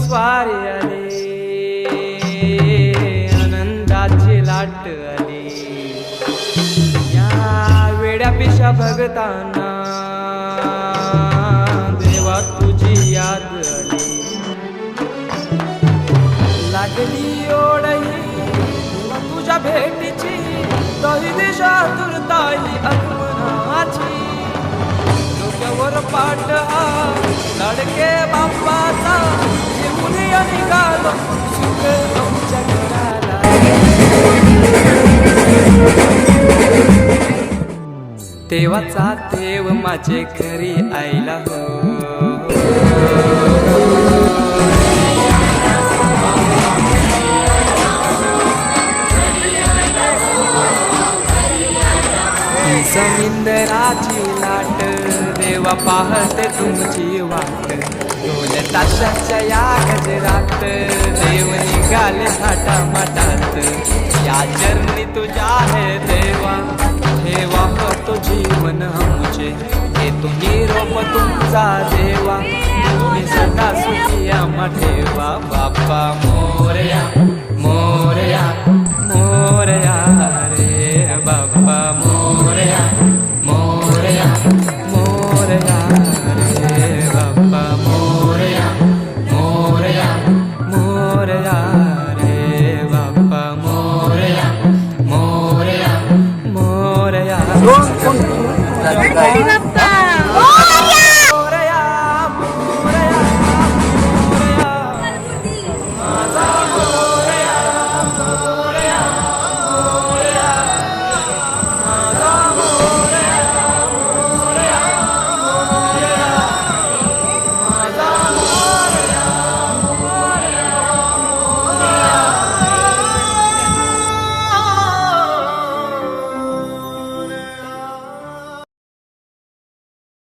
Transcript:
हे स्वारी आली आनंदाची लाट आली. या वेड्या पिशा भगताना देवा तुझी याद आली. लागली ओढही तुझ्या भेटीची दही दिशा तुरताई आगमनाची देवाचा देव माझे घरी आईला हो. जमीन समिंदराची देवा पाहते तुमची वाट. दोन तासाच्या या गजरात देव निघाले हाटा मटात या जर्नी तुझ्या हे देवा हेवा तो जीवन आमचे. हे तुम्ही रोप तुमचा देवा तुम्ही सदा सुखिया मठेवा बाप्पा मोरया मोरया मोरया रे. बाप्पा मोरया मोरया. Lagi tayo.